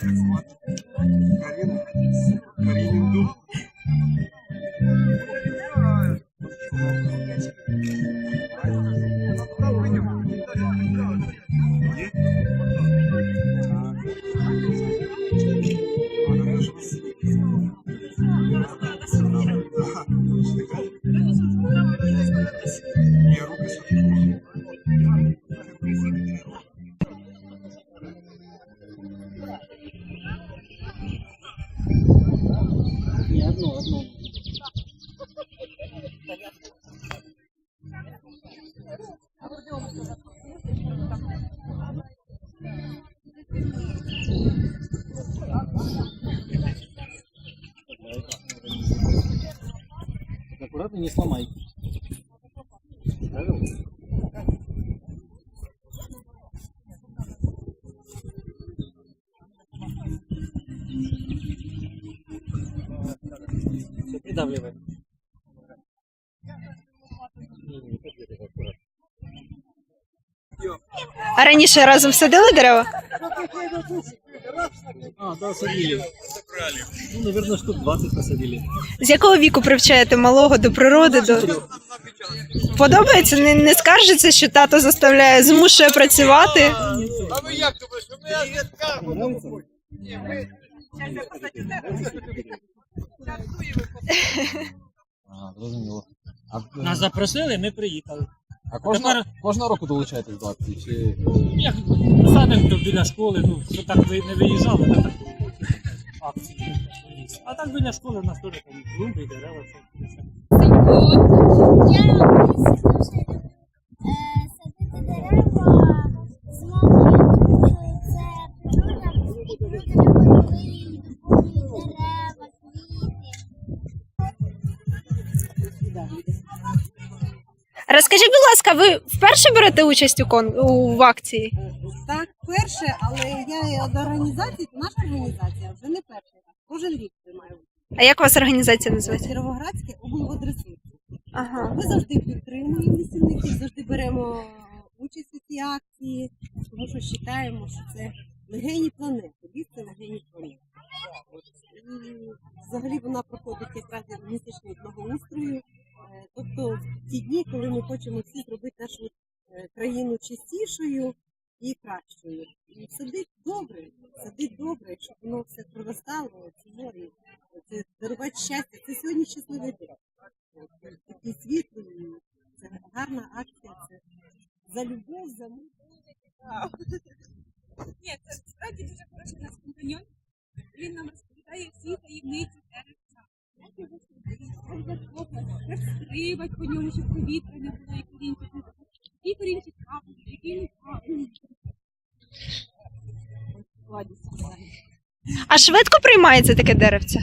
Карина. Каринин дом. Аккуратно не сломай. Все придавливай. А раніше разом садили дерева? А, да, садили. Ну, наверное, штук 20 посадили. З якого віку привчаєте малого до природи? До... Подобається? Не, не скаржиться, що тато заставляє, змушує працювати. А ви як думаєш, Нравится? А, зрозуміло. А, Нас запросили, ми приїхали. А кожного, тепер- кожного року долучаєтесь до акції? Чи... Як садик то біля школи, ну, що так ви не виїжджали на таку акцію. А так біля школи в нас теж там клумби, дерева. все. Я дуже садити Розкажіть, будь ласка, ви вперше берете участь у, кон... у в акції? Так, перше, але я до організації, наша організація вже не перший раз. Кожен рік приймаю участь. А як у вас організація називається? Кіровоградське облводреси. Ага. Ми завжди підтримуємо лісівників, завжди беремо участь у цій акції, тому що вважаємо, що це легені планети. Ліс це легені планети. І взагалі вона проходить якраз як місячний благоустрою. Е, ті дні, коли ми хочемо всі зробити нашу е, країну чистішою і кращою. І садить добре, садить добре, щоб воно все проростало, і це дарувати щастя. Це сьогодні щасливий день. Такий світлий, це гарна акція, це за любов, за мир. Ні, це справді дуже хороший у компаньон. Він нам розповідає всі таємниці стрибати по ньому, щоб повітря не було, корінчик не було. Який корінчик правильний, який неправильний. Ладість. А швидко приймається таке деревце?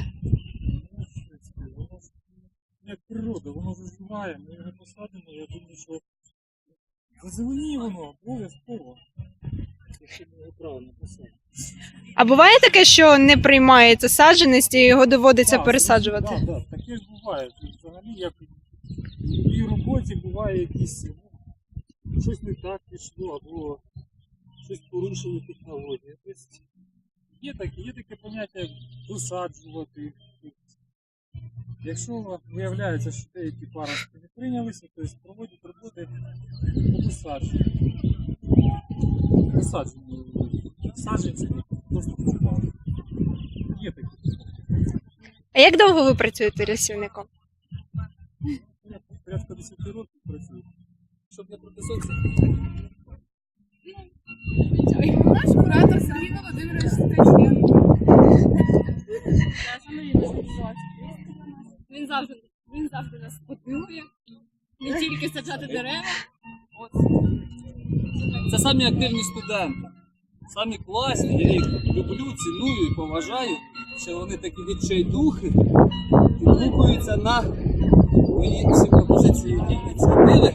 Як природа, воно заживає, ми його посадимо, я думаю, що зазеленіє воно обов'язково. А буває таке, що не приймається саджаність і його доводиться Так, пересаджувати? Так, так, таке ж буває. Взагалі, як в моїй роботі буває якісь ну, щось не так пішло, або щось порушили технології. Тобто є таке, є таке поняття, як досаджувати. Якщо виявляється, що деякі паростки не прийнялися, то проводять роботи по досадженню. Висадження саджанці просто попали. Є такі. А як довго ви працюєте лісівником? Я порядка 10 років працюю. Щоб не проти сонця. Наш куратор Сергій Володимирович Ткаченко. Він завжди, він завжди нас мотивує. Не тільки саджати дерева. Самі активні студенти. Самі класні, я їх люблю, ціную і поважаю, що вони такі відчайдухи і рухаються на мої всі пропозиції і ініціативи.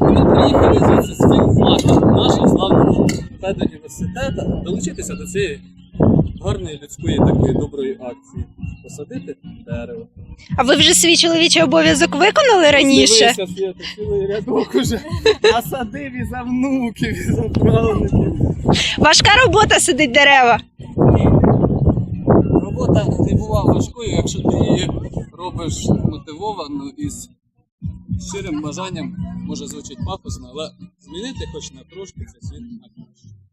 Ми приїхали з філфаком нашого славного педуніверситету долучитися до цієї гарної людської такої доброї акції. Посадити дерево. А ви вже свій чоловічий обов'язок виконали раніше? Дивися, Свята, цілий рядок уже насадив і за внуків, і за правнуків. Важка робота сидить дерева. Ні, робота не була важкою, якщо ти її робиш мотивовано і з щирим бажанням, може звучить пафосно, але змінити хоч на трошки цей світ